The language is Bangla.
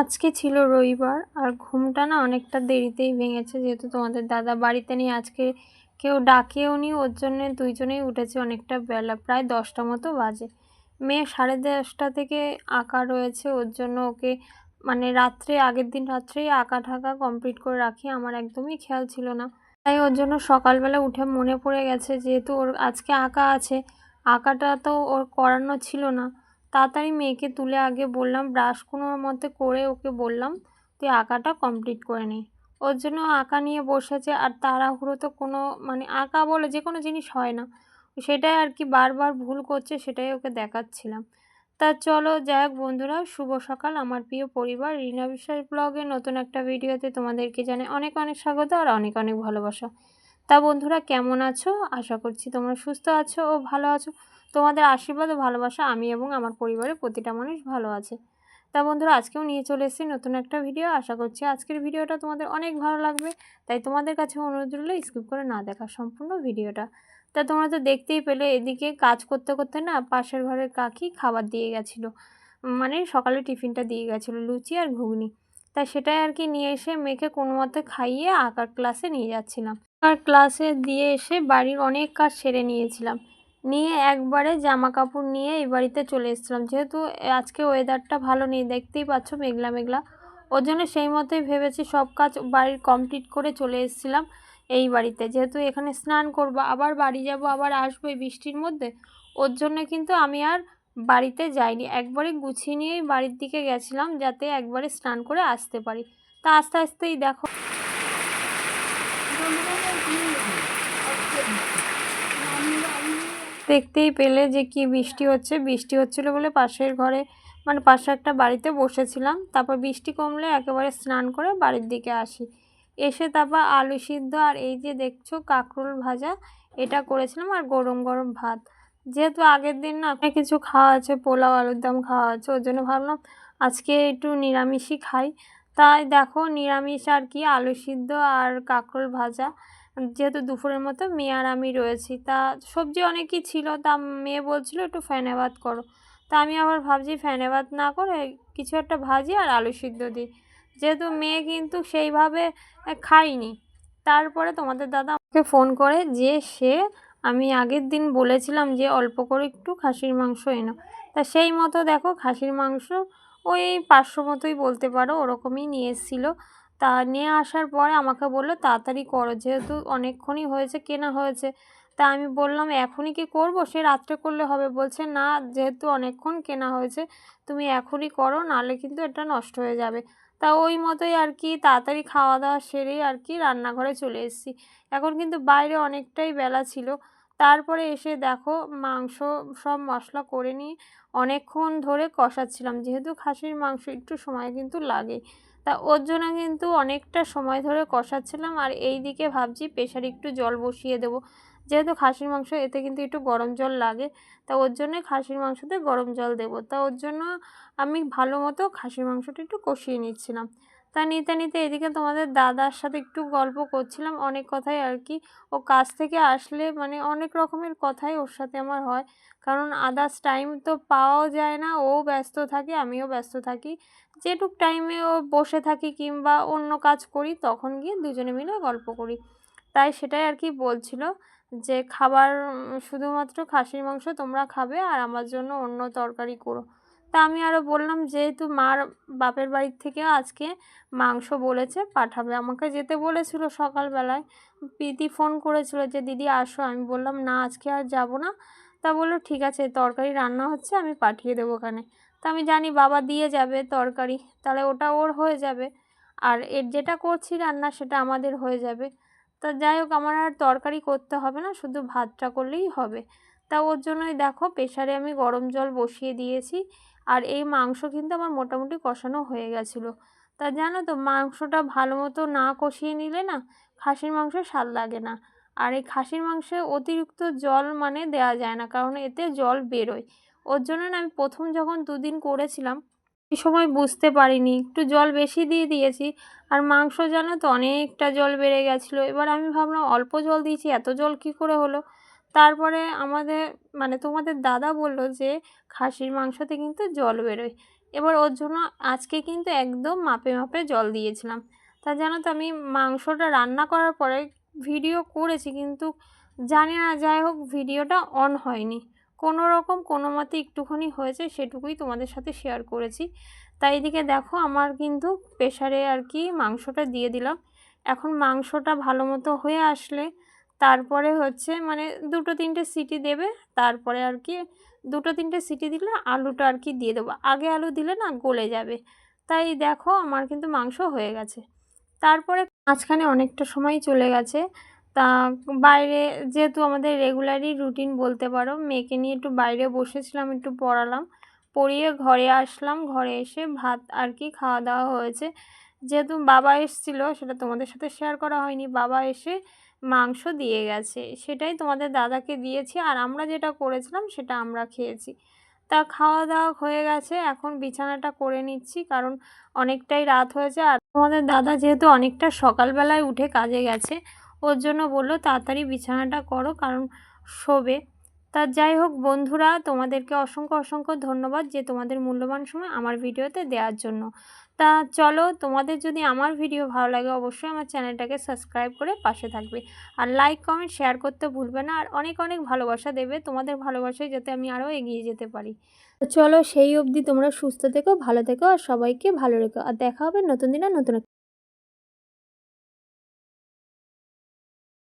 আজকে ছিল রবিবার আর ঘুমটা না অনেকটা দেরিতেই ভেঙেছে, যেহেতু তোমাদের দাদা বাড়িতে নেই। আজকে কেউ ডাকেও নি, ওর জন্যে দুইজনেই উঠেছে অনেকটা বেলা, প্রায় দশটা মতো বাজে। মেয়ে সাড়ে দশটা থেকে আঁকা রয়েছে, ওর জন্য ওকে মানে রাত্রে, আগের দিন রাত্রেই আঁকা ঠাকা কমপ্লিট করে রাখি, আমার একদমই খেয়াল ছিল না। তাই ওর জন্য সকালবেলা উঠে মনে পড়ে গেছে, যেহেতু ওর আজকে আঁকা আছে, আঁকাটা তো ওর করানো ছিল না। তাড়াতাড়ি মেয়েকে তুলে আগে বললাম, ব্রাশ কোনোর মধ্যে করে ওকে বললাম, তুই আঁকাটা কমপ্লিট করে নে। ওর জন্য আঁকা নিয়ে বসেছে, আর তাড়াহুড়ো তো কোনো মানে আঁকা বলে যে কোনো জিনিস হয় না। সেটাই আর কি বারবার ভুল করছে, সেটাই ওকে দেখাচ্ছিলাম। তা চলো, যাই হোক বন্ধুরা, শুভ সকাল। আমার প্রিয় পরিবার, রিনা বিশ্বাস ব্লগে নতুন একটা ভিডিওতে তোমাদেরকে জানে অনেক অনেক স্বাগত আর অনেক অনেক ভালোবাসা। তা বন্ধুরা কেমন আছো? আশা করছি তোমরা সুস্থ আছো ও ভালো আছো। তোমাদের আশীর্বাদ ও ভালোবাসা আমি এবং আমার পরিবারের প্রতিটা মানুষ ভালো আছে। তা বন্ধুরা আজকেও নিয়ে চলে এসেছি নতুন একটা ভিডিও। আশা করছি আজকের ভিডিওটা তোমাদের অনেক ভালো লাগবে। তাই তোমাদের কাছে অনুরোধ রইল স্কিপ করে না দেখা সম্পূর্ণ ভিডিওটা। তা তোমরা তো দেখতেই পেলে এদিকে কাজ করতে করতে না পাশের ঘরের কাকি খাবার দিয়ে গেছিল। মানে সকালে টিফিনটা দিয়ে গেছিল লুচি আর ঘুগনি। তাই সেটাই আর কি নিয়ে এসে মেয়েকে কোনো মতে খাইয়ে আঁকার ক্লাসে নিয়ে যাচ্ছিলাম। আর ক্লাসে দিয়ে এসে বাড়ির অনেক কাজ সেরে নিয়েছিলাম। নিয়ে একবারে জামা কাপড় নিয়ে এই বাড়িতে চলে এসেছিলাম। যেহেতু আজকে ওয়েদারটা ভালো নেই, দেখতেই পাচ্ছ মেঘলা মেঘলা। ওর জন্য সেই মতোই ভেবেছি সব কাজ বাড়ির কমপ্লিট করে চলে এসেছিলাম এই বাড়িতে। যেহেতু এখানে স্নান করব, আবার বাড়ি যাব, আবার আসব এই বৃষ্টির মধ্যে, ওর জন্য কিন্তু আমি আর বাড়িতে যাইনি। একবারে গুছিয়ে নিয়েই বাড়ির দিকে গেছিলাম যাতে একবারে স্নান করে আসতে পারি। তা আস্তে আস্তেই দেখো দেখতেই পেলে যে কি বৃষ্টি হচ্ছে। বৃষ্টি হচ্ছিল বলে পাশের ঘরে মানে পাশে একটা বাড়িতে বসেছিলাম। তারপর বৃষ্টি কমলে একেবারে স্নান করে বাড়ির দিকে আসি। এসে তারপর আলু সিদ্ধ আর এই যে দেখছ কাঁকরোল ভাজা, এটা করেছিলাম আর গরম গরম ভাত। যেহেতু আগের দিন না অনেক কিছু খাওয়া আছে, পোলাও, আলুর দম খাওয়া আছে ওর জন্য ভাবলাম আজকে একটু নিরামিষই খাই। তাই দেখো নিরামিষ আর কি, আলু সিদ্ধ আর কাঁকরোল ভাজা। যেহেতু দুপুরের মতো মেয়ে আর আমি রয়েছি, তা সবজি অনেকই ছিল, তা মেয়ে বলছিল একটু ফ্যানে ভাত করো। তা আমি আবার ভাবছি ফ্যানে ভাত না করে কিছু একটা ভাজি আর আলু সিদ্ধ দিই। যেহেতু মেয়ে কিন্তু সেইভাবে খাইনি তারপরে তোমাদের দাদা আমাকে ফোন করে যে সে, আমি আগের দিন বলেছিলাম যে অল্প করে একটু খাসির মাংস এনো। তা সেই মতো দেখো খাসির মাংস ওই পাঁচশো মতোই বলতে পারো, ওরকমই নিয়ে এসেছিল। তা নিয়ে আসার পরে আমাকে বলল, তাড়াতাড়ি করো, যেহেতু অনেকক্ষণই হয়েছে, কেনা হয়েছে। তা আমি বললাম, এখনই কি করব? সে রাত্রে করলে হবে। বলছে, না, যেহেতু অনেকক্ষণ কেনা হয়েছে, তুমি এখনই করো, নাহলে কিন্তু এটা নষ্ট হয়ে যাবে। তা ওই মতোই আর কি, তাড়াতাড়ি খাওয়া দাওয়া সেরেই আর কি রান্নাঘরে চলে এসেছি। এখন কিন্তু বাইরে অনেকটাই বেলা ছিল। তারপরে এসে দেখো, মাংস সব মশলা করে নিয়ে অনেকক্ষণ ধরে কষাচ্ছিলাম। যেহেতু খাসির মাংস একটু সময় কিন্তু লাগে। তা ওর জন্য কিন্তু অনেকটা সময় ধরে কষাচ্ছিলাম আর এই দিকে ভাবছি প্রেশার একটু জল বসিয়ে দেবো। যেহেতু খাসির মাংস, এতে কিন্তু একটু গরম জল লাগে, তা ওর জন্যই খাসির মাংসতে গরম জল দেবো। তা ওর জন্য আমি ভালো মতো খাসির মাংসটা একটু কষিয়ে নিচ্ছিলাম। তা নিতে নিতে এদিকে তোমাদের দাদার সাথে একটু গল্প করছিলাম, অনেক কথাই আর কি। ও কাজ থেকে আসলে মানে অনেক রকমের কথাই ওর সাথে আমার হয়, কারণ আদার্স টাইম তো পাওয়াও যায় না, ও ব্যস্ত থাকে, আমিও ব্যস্ত থাকি। যেটুক টাইমে ও বসে থাকি কিংবা অন্য কাজ করি, তখন গিয়ে দুজনে মিলে গল্প করি। তাই সেটাই আর কি বলছিল। যে খাবার শুধুমাত্র খাসির মাংস তোমরা খাবে আর আমার জন্য অন্য তরকারি করো। তা আমি আরও বললাম, যেহেতু মার বাপের বাড়ির থেকে আজকে মাংস বলেছে, পাঠাবে। আমাকে যেতে বলেছিল সকালবেলায়, প্রীতি ফোন করেছিল যে, দিদি, আসো। আমি বললাম, না, আজকে আর যাব না। তা বলল, ঠিক আছে, তরকারি রান্না হচ্ছে, আমি পাঠিয়ে দেবো ওখানে। তা আমি জানি বাবা দিয়ে যাবে তরকারি, তাহলে ওটা ওর হয়ে যাবে। আর এর যেটা করছি রান্না, সেটা আমাদের হয়ে যাবে। তা যাই হোক, আমার আর তরকারি করতে হবে না, শুধু ভাতটা করলেই হবে। তা ওর জন্যই দেখো প্রেশারে আমি গরম জল বসিয়ে দিয়েছি, আর এই মাংস কিন্তু আমার মোটামুটি কষানো হয়ে গেছিল। তা জানো তো, মাংসটা ভালো মতো না কষিয়ে নিলে না, খাসির মাংস স্বাদ লাগে না। আর এই খাসির মাংসে অতিরিক্ত জল মানে দেওয়া যায় না, কারণ এতে জল বেরোয়। ওর জন্য না আমি প্রথম যখন দুদিন করেছিলাম সময় বুঝতে পারিনি। একটু জল বেশি দিয়ে দিয়েছি, আর মাংস জানো তো অনেকটা জল বেড়ে গেছিল। এবার আমি ভাবলাম অল্প জল দিয়েছি, এত জল কি করে হলো? তারপরে আমাদের মানে তোমাদের দাদা বলল যে খাসির মাংসতে কিন্তু জল বেরোয়। এবার ওর জন্য আজকে কিন্তু একদম মাপে মাপে জল দিয়েছিলাম। তা জানো তো আমি মাংসটা রান্না করার পরে ভিডিও করেছি, কিন্তু জানি না, যাই হোক, ভিডিওটা অন হয়নি। কোনো রকম, কোনো মতে একটুখানি হয়েছে, সেটুকুই তোমাদের সাথে শেয়ার করেছি। তাই এদিকে দেখো, আমার কিন্তু প্রেশারে আর কি মাংসটা দিয়ে দিলাম। এখন মাংসটা ভালো মতো হয়ে আসলে তারপরে হচ্ছে মানে দুটো তিনটে সিটি দেবে, তারপরে আর কি দুটো তিনটে সিটি দিলে আলুটা আর কি দিয়ে দেবো। আগে আলু দিলে না গলে যাবে। তাই দেখো, আমার কিন্তু মাংস হয়ে গেছে। তারপরে মাঝখানে অনেকটা সময় চলে গেছে। তা বাইরে যেহেতু আমাদের রেগুলারই রুটিন বলতে পারো, মেয়েকে নিয়ে একটু বাইরে বসেছিলাম, একটু পড়ালাম, পড়িয়ে ঘরে আসলাম, ঘরে এসে ভাত আর কি খাওয়া দাওয়া হয়েছে। যেহেতু বাবা এসছিল, সেটা তোমাদের সাথে শেয়ার করা হয়নি, বাবা এসে মাংস দিয়ে গেছে, সেটাই তোমাদের দাদাকে দিয়েছি আর আমরা যেটা করেছিলাম সেটা আমরা খেয়েছি। তা খাওয়া দাওয়া হয়ে গেছে, এখন বিছানাটা করে নিচ্ছি, কারণ অনেকটাই রাত হয়েছে আর তোমাদের দাদা যেহেতু অনেকটা সকালবেলায় উঠে কাজে গেছে ওর জন্য বলল, তাড়াতাড়ি বিছানাটা করো, কারণ শোবে। তা যাই হোক বন্ধুরা, তোমাদেরকে অসংখ্য অসংখ্য ধন্যবাদ যে তোমাদের মূল্যবান সময় আমার ভিডিওতে দেওয়ার জন্য। তা চলো, তোমাদের যদি আমার ভিডিও ভালো লাগে অবশ্যই আমার চ্যানেলটাকে সাবস্ক্রাইব করে পাশে থাকবে। আর লাইক, কমেন্ট, শেয়ার করতে ভুলবে না, আর অনেক অনেক ভালোবাসা দেবে তোমাদের ভালোবাসায় যাতে আমি আরও এগিয়ে যেতে পারি। চলো, সেই অবধি তোমরা সুস্থ থেকো, ভালো থেকো, আর সবাইকে ভালো রেখো। আর দেখা হবে নতুন দিনে নতুন